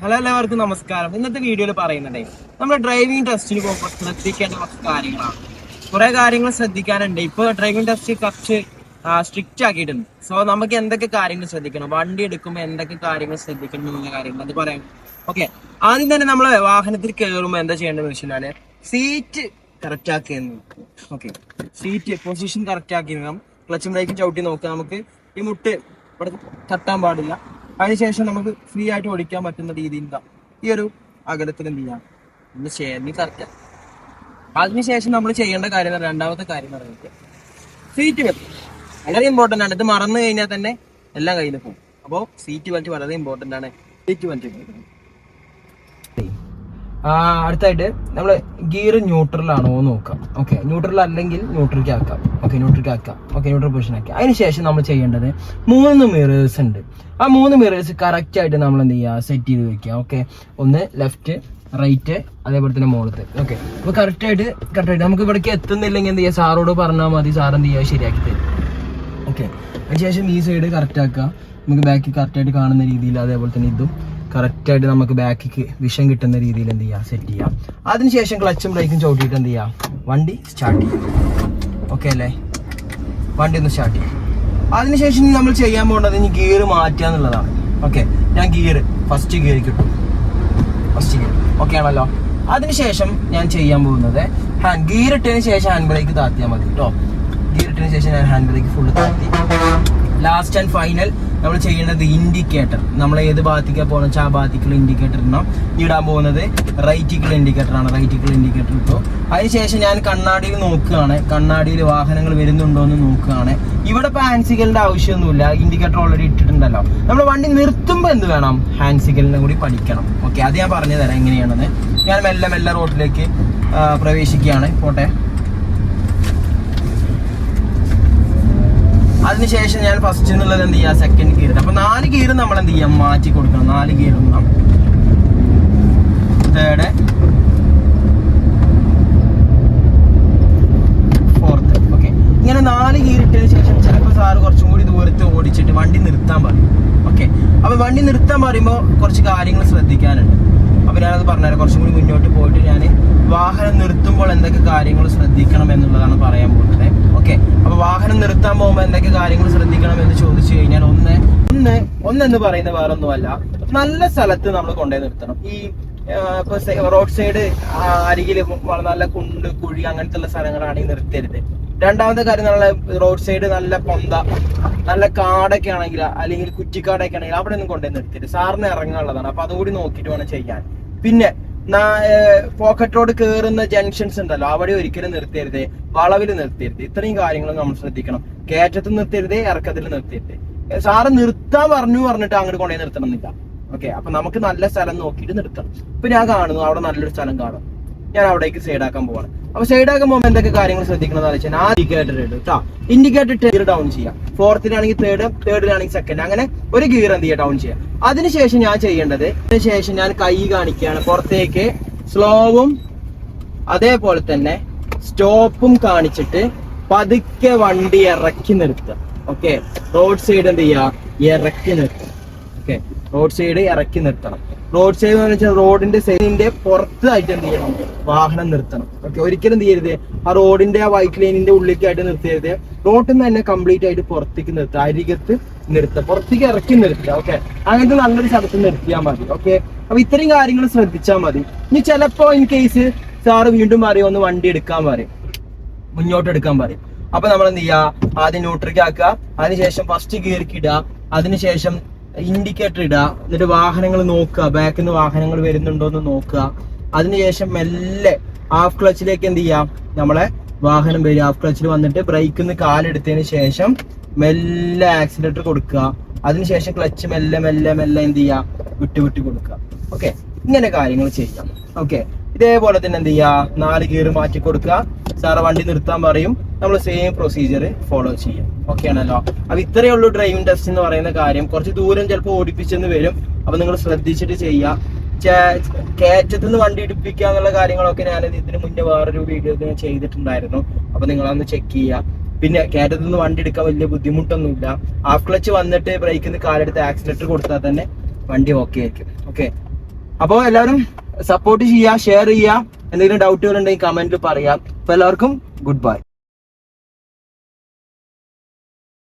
Hello എല്ലാവർക്കും നമസ്കാരം. ഇന്നത്തെ വീഡിയോയിൽ പറയുന്നുണ്ടേ നമ്മുടെ ഡ്രൈവിംഗ് ടെസ്റ്റിന് പോകുമ്പോൾ ശ്രദ്ധിക്കേണ്ട കുറച്ച് കാര്യങ്ങളാണ്. കുറെ കാര്യങ്ങൾ ശ്രദ്ധിക്കാനുണ്ട്. ഇപ്പൊ ഡ്രൈവിംഗ് ടെസ്റ്റ് കുറച്ച് സ്ട്രിക്റ്റ് ആക്കിയിട്ടുണ്ട്. സോ നമുക്ക് എന്തൊക്കെ കാര്യങ്ങൾ ശ്രദ്ധിക്കണം? വണ്ടി എടുക്കുമ്പോൾ എന്തൊക്കെ കാര്യങ്ങൾ ശ്രദ്ധിക്കണം എന്നുള്ള കാര്യങ്ങൾ അത് പറയാം. ഓക്കെ ആദ്യം തന്നെ നമ്മൾ വാഹനത്തിൽ കയറുമ്പോൾ എന്താ ചെയ്യേണ്ടതെന്ന് വെച്ചാൽ സീറ്റ് കറക്റ്റ് ആക്കിയെന്ന് ഓക്കെ സീറ്റ് പൊസിഷൻ കറക്റ്റ് ആക്കി ക്ലച്ചും ബ്രേക്കും ചവിട്ടി നോക്കുക. നമുക്ക് ഈ മുട്ട് ഇവിടെ തട്ടാൻ പാടില്ല. അതിനുശേഷം നമുക്ക് ഫ്രീ ആയിട്ട് ഓടിക്കാൻ പറ്റുന്ന രീതിയിൽ ഈ ഒരു അകലത്തിൽ എന്ത് ചെയ്യാം? ഒന്ന് ചേർന്ന് കറക്റ്റ് അതിനുശേഷം നമ്മൾ ചെയ്യേണ്ട കാര്യം രണ്ടാമത്തെ കാര്യം എന്ന് സീറ്റ് ബെൽറ്റ് വളരെ ഇമ്പോർട്ടന്റ് ആണ്. ഇത് മറന്നു കഴിഞ്ഞാൽ തന്നെ എല്ലാം കയ്യിൽ പോകും. അപ്പോൾ സീറ്റ് ബെൽറ്റ് വളരെ ഇമ്പോർട്ടന്റ് ആണ്. സീറ്റ് ബെൽറ്റ് അടുത്തായിട്ട് നമ്മൾ ഗിയർ ന്യൂട്രൽ ആണോ എന്ന് നോക്കാം. ഓക്കെ ന്യൂട്രൽ അല്ലെങ്കിൽ ന്യൂട്രലിക്ക് ആക്കാം. ഓക്കെ ന്യൂട്രലിക്ക് ആക്കാം. ഓക്കെ ന്യൂട്രൽ പൊസിഷൻ ആക്കാം. അതിനുശേഷം നമ്മൾ ചെയ്യേണ്ടത് മൂന്ന് മിറേഴ്സ് ഉണ്ട്. ആ മൂന്ന് മിറേഴ്സ് കറക്റ്റ് ആയിട്ട് നമ്മൾ എന്ത് ചെയ്യുക? സെറ്റ് ചെയ്ത് വെക്കുക. ഓക്കെ ഒന്ന് ലെഫ്റ്റ് റൈറ്റ് അതേപോലെ തന്നെ മുകളത്ത് ഓക്കെ അപ്പോൾ കറക്റ്റ് ആയിട്ട് നമുക്ക് ഇവിടേക്ക് എത്തുന്നില്ലെങ്കിൽ എന്ത് ചെയ്യുക? സാറോട് പറഞ്ഞാൽ മതി. സാർ എന്ത് ചെയ്യുക? ശരിയാക്കി തരും. ഓക്കെ അതിനുശേഷം ഈ സൈഡ് കറക്റ്റ് ആക്കുക. നമുക്ക് ബാക്കി കറക്റ്റ് ആയിട്ട് കാണുന്ന രീതിയിൽ അതേപോലെ തന്നെ ഇതും. കറക്റ്റ് ആയിട്ട് നമുക്ക് ബാക്കിക്ക് വിഷം കിട്ടുന്ന രീതിയിൽ എന്ത് ചെയ്യുക സെറ്റ് ചെയ്യാം. അതിനുശേഷം ക്ലച്ചും ബ്രേക്കും ചവിട്ടിയിട്ട് എന്ത് ചെയ്യാം? വണ്ടി സ്റ്റാർട്ട് ചെയ്യും. ഓക്കെ അല്ലേ? വണ്ടി ഒന്ന് സ്റ്റാർട്ട് ചെയ്യും. അതിനുശേഷം നമ്മൾ ചെയ്യാൻ പോകേണ്ടത് ഇനി ഗിയർ മാറ്റുക എന്നുള്ളതാണ്. ഓക്കെ ഞാൻ ഗിയർ ഫസ്റ്റ് ഗിയർ കിട്ടും ഫസ്റ്റ് ഗിയർ ഓക്കെ ആണല്ലോ. അതിനുശേഷം ഞാൻ ചെയ്യാൻ പോകുന്നത് ഹാൻഡ് ഗിയർ ഇട്ടതിന് ശേഷം ഹാൻഡ് ബ്രേക്ക് താത്തിയാൽ മതി കേട്ടോ ഗിയർ ഇട്ടതിന് ശേഷം ഞാൻ ഹാൻഡ് ബ്രേക്ക് ഫുള്ള് താത്തി. ലാസ്റ്റ് ആൻഡ് ഫൈനൽ നമ്മൾ ചെയ്യേണ്ടത് ഇൻഡിക്കേറ്റർ നമ്മൾ ഏത് ഭാഗത്തേക്ക് പോകണം വെച്ചാൽ ആ ഭാഗത്തേക്കുള്ള ഇൻഡിക്കേറ്റർ ഇടണം. ഇടാൻ പോകുന്നത് റൈറ്റിക്കുള്ള ഇൻഡിക്കേറ്റർ ആണ്. റൈറ്റിക്കുള്ള ഇൻഡിക്കേറ്റർ ഇട്ടു. അതിനുശേഷം ഞാൻ കണ്ണാടിയിൽ നോക്കുകയാണ്. കണ്ണാടിയിൽ വാഹനങ്ങൾ വരുന്നുണ്ടോ എന്ന് നോക്കുകയാണ്. ഇവിടെ ഇപ്പോൾ ഹാൻഡ് സിഗലിന്റെ ആവശ്യമൊന്നുമില്ല. ഇൻഡിക്കേറ്റർ ഓൾറെഡി ഇട്ടിട്ടുണ്ടല്ലോ. നമ്മൾ വണ്ടി നിർത്തുമ്പോൾ എന്ത് വേണം? ഹാൻഡ് സിഗലിനെ കൂടി പഠിക്കണം. ഓക്കെ അത് ഞാൻ പറഞ്ഞു തരാം എങ്ങനെയാണെന്ന്. ഞാൻ മെല്ലെ മെല്ലെ റോഡിലേക്ക് പ്രവേശിക്കുകയാണ്. പോട്ടെ. അതിനുശേഷം ഞാൻ ഫസ്റ്റ് എന്നുള്ളത് എന്ത് ചെയ്യാം? സെക്കൻഡ് ഗിയർ അപ്പൊ നാല് ഗിയർ നമ്മൾ എന്ത് ചെയ്യാം? മാറ്റി കൊടുക്കണം. നാല് ഗിയർ തേർഡ് ഫോർത്ത് ഓക്കെ ഇങ്ങനെ നാല് ഗിയർ ഇട്ടതിന് ശേഷം ചിലപ്പോൾ സാറ് കുറച്ചും കൂടി ദൂരത്ത് ഓടിച്ചിട്ട് വണ്ടി നിർത്താൻ പറയും. ഓക്കെ അപ്പൊ വണ്ടി നിർത്താൻ പറയുമ്പോൾ കുറച്ച് കാര്യങ്ങൾ ശ്രദ്ധിക്കാനുണ്ട്. അപ്പൊ ഞാനത് പറഞ്ഞുതരാം. കുറച്ചും കൂടി മുന്നോട്ട് പോയിട്ട് ഞാൻ വാഹനം നിർത്തുമ്പോൾ എന്തൊക്കെ കാര്യങ്ങൾ ശ്രദ്ധിക്കണം എന്നുള്ളതാണ് പറയാൻ പോകുന്നത്. ഓക്കെ അപ്പൊ വാഹനം നിർത്താൻ പോകുമ്പോൾ എന്തൊക്കെ കാര്യങ്ങൾ ശ്രദ്ധിക്കണം എന്ന് ചോദിച്ചു കഴിഞ്ഞാൽ ഒന്ന് ഒന്ന് ഒന്നെന്ന് പറയുന്നത് വേറെ ഒന്നുമല്ല നല്ല സ്ഥലത്ത് നമ്മൾ കൊണ്ടുപോയി നിർത്തണം. ഈ ഇപ്പൊ റോഡ് സൈഡ് അരികിൽ നല്ല കുണ്ട് കുഴി അങ്ങനത്തെ ഉള്ള സ്ഥലങ്ങളാണെങ്കിൽ നിർത്തരുത്. രണ്ടാമത്തെ കാര്യം നല്ല റോഡ് സൈഡ് നല്ല പൊന്ത നല്ല കാടൊക്കെ ആണെങ്കിൽ അല്ലെങ്കിൽ കുറ്റിക്കാടൊക്കെ ആണെങ്കിൽ അവിടെ ഒന്നും കൊണ്ടുപോയി നിർത്തരുത്. സാറിന് ഇറങ്ങാനുള്ളതാണ്. അപ്പൊ അതുകൂടി നോക്കിയിട്ട് വേണം ചെയ്യാൻ. പിന്നെ പോക്കറ്റോട് കയറുന്ന ജംഗ്ഷൻസ് ഉണ്ടല്ലോ അവിടെ ഒരിക്കലും നിർത്തരുത്. വളവിൽ നിർത്തരുത്. ഇത്രയും കാര്യങ്ങൾ നമ്മൾ ശ്രദ്ധിക്കണം. കയറ്റത്തിൽ നിർത്തരുത് ഇറക്കത്തിൽ നിർത്തരുത്. സാറ് നിർത്താൻ പറഞ്ഞു പറഞ്ഞിട്ട് അങ്ങോട്ട് കൊണ്ടുപോയി നിർത്തണമെന്നില്ല. ഓക്കെ അപ്പൊ നമുക്ക് നല്ല സ്ഥലം നോക്കിയിട്ട് നിർത്തണം. ഇപ്പൊ ഞാൻ കാണുന്നു അവിടെ നല്ലൊരു സ്ഥലം കാണും. ഞാൻ അവിടേക്ക് സൈഡാക്കാൻ പോവാണ്. അപ്പൊ സൈഡ് ആകുമ്പോൾ എന്തൊക്കെ കാര്യങ്ങൾ ശ്രദ്ധിക്കണം എന്ന് വെച്ചാൽ ആ ഇൻഡിക്കേറ്റർ ഇടും കേട്ടോ ഇൻഡിക്കേറ്റർ ഗിയർ ഡൗൺ ചെയ്യാം. ഫോർത്തിലാണെങ്കിൽ തേർഡ് തേർഡിലാണെങ്കിൽ സെക്കൻഡ് അങ്ങനെ ഒരു ഗിയർ എന്ത് ചെയ്യുക ഡൗൺ ചെയ്യാം. അതിനുശേഷം ഞാൻ ചെയ്യേണ്ടത് അതിനുശേഷം ഞാൻ കൈ കാണിക്കുകയാണ് പുറത്തേക്ക്. സ്ലോവും അതേപോലെ തന്നെ സ്റ്റോപ്പും കാണിച്ചിട്ട് പതുക്കെ വണ്ടി ഇറക്കി നിർത്തുക. ഓക്കെ റോഡ് സൈഡ് എന്ത് ചെയ്യുക ഇറക്കി നിർത്തുക. ഓക്കെ റോഡ് സൈഡ് ഇറക്കി നിർത്തണം. റോഡ് സൈഡ് എന്ന് വെച്ചാൽ റോഡിന്റെ സൈഡിന്റെ പുറത്തായിട്ട് എന്ത് ചെയ്യണം? വാഹനം നിർത്തണം. ഓക്കെ ഒരിക്കലും എന്ത് ചെയ്യരുത്. ആ റോഡിന്റെ ആ വൈറ്റ് ലൈനിന്റെ ഉള്ളിലേക്കായിട്ട് നിർത്തരുത്. റോഡിൽ നിന്ന് തന്നെ കംപ്ലീറ്റ് ആയിട്ട് പുറത്തേക്ക് നിർത്തുക. അരികത്ത് നിർത്തുക. പുറത്തേക്ക് ഇറക്കി നിർത്തുക. ഓക്കെ അങ്ങനത്തെ നല്ലൊരു സ്ഥലത്ത് നിർത്തിയാൽ മതി. ഓക്കെ അപ്പൊ ഇത്രയും കാര്യങ്ങൾ ശ്രദ്ധിച്ചാൽ മതി. ഇനി ചിലപ്പോ ഇൻ കേസ് സാറ് വീണ്ടും പറയും ഒന്ന് വണ്ടി എടുക്കാൻ പറയും. മുന്നോട്ട് എടുക്കാൻ പറയും. അപ്പൊ നമ്മൾ എന്ത് ചെയ്യുക? ആദ്യം ന്യൂട്രിക്ക് ആക്കുക. അതിനുശേഷം ഫസ്റ്റ് ഗിയർക്ക് ഇടുക. അതിനുശേഷം ഇൻഡിക്കേറ്റർ ഇടുക എന്നിട്ട് വാഹനങ്ങൾ നോക്കുക ബാക്കിൽ നിന്ന് വാഹനങ്ങൾ വരുന്നുണ്ടോ എന്ന് നോക്കുക. അതിനുശേഷം മെല്ലെ ഹാഫ് ക്ലച്ചിലേക്ക് എന്ത് ചെയ്യാം? നമ്മളെ വാഹനം വരും. ഹാഫ് ക്ലച്ചിൽ വന്നിട്ട് ബ്രേക്കിൽ നിന്ന് കാലെടുത്തതിന് ശേഷം മെല്ലെ ആക്സിലേറ്റർ കൊടുക്കുക. അതിനുശേഷം ക്ലച്ച് മെല്ലെ മെല്ലെ മെല്ലെ എന്ത് ചെയ്യാം? വിട്ടു വിട്ടു കൊടുക്കുക. ഓക്കെ ഇങ്ങനെ കാര്യങ്ങൾ ചെയ്യാം. ഓക്കെ ഇതേപോലെ തന്നെ എന്ത് ചെയ്യുക നാല് ഗിയർ മാറ്റി കൊടുക്കുക. സാറ് വണ്ടി നിർത്താൻ പറയും. നമ്മൾ സെയിം പ്രൊസീജിയർ ഫോളോ ചെയ്യും. ഓക്കെ ആണല്ലോ? അപ്പൊ ഇത്രയേ ഉള്ളൂ ഡ്രൈവിംഗ് ടെസ്റ്റ് എന്ന് പറയുന്ന കാര്യം. കുറച്ച് ദൂരം ചിലപ്പോൾ ഓടിപ്പിച്ചെന്ന് വരും. അപ്പൊ നിങ്ങൾ ശ്രദ്ധിച്ചിട്ട് ചെയ്യുക. കയറ്റത്തുനിന്ന് വണ്ടി ഇടിപ്പിക്കുക എന്നുള്ള കാര്യങ്ങളൊക്കെ ഞാൻ ഇതിന് മുന്നേ വേറൊരു വീഡിയോ ഞാൻ ചെയ്തിട്ടുണ്ടായിരുന്നു. അപ്പൊ നിങ്ങളൊന്ന് ചെക്ക് ചെയ്യുക. പിന്നെ കയറ്റത്തുനിന്ന് വണ്ടി എടുക്കാൻ വലിയ ബുദ്ധിമുട്ടൊന്നുമില്ല. ഹാഫ് ക്ലച്ച് വന്നിട്ട് ബ്രേക്കിൽ നിന്ന് കാലെടുത്ത് ആക്സിലേറ്റർ കൊടുത്താൽ തന്നെ വണ്ടി ഓക്കെ ആയിരിക്കും. ഓക്കെ അപ്പോൾ എല്ലാവരും സപ്പോർട്ട് ചെയ്യുക ഷെയർ ചെയ്യുക. എന്തെങ്കിലും ഡൗട്ടുകൾ ഉണ്ടെങ്കിൽ കമന്റിൽ പറയാം. അപ്പൊ എല്ലാവർക്കും ഗുഡ് ബൈ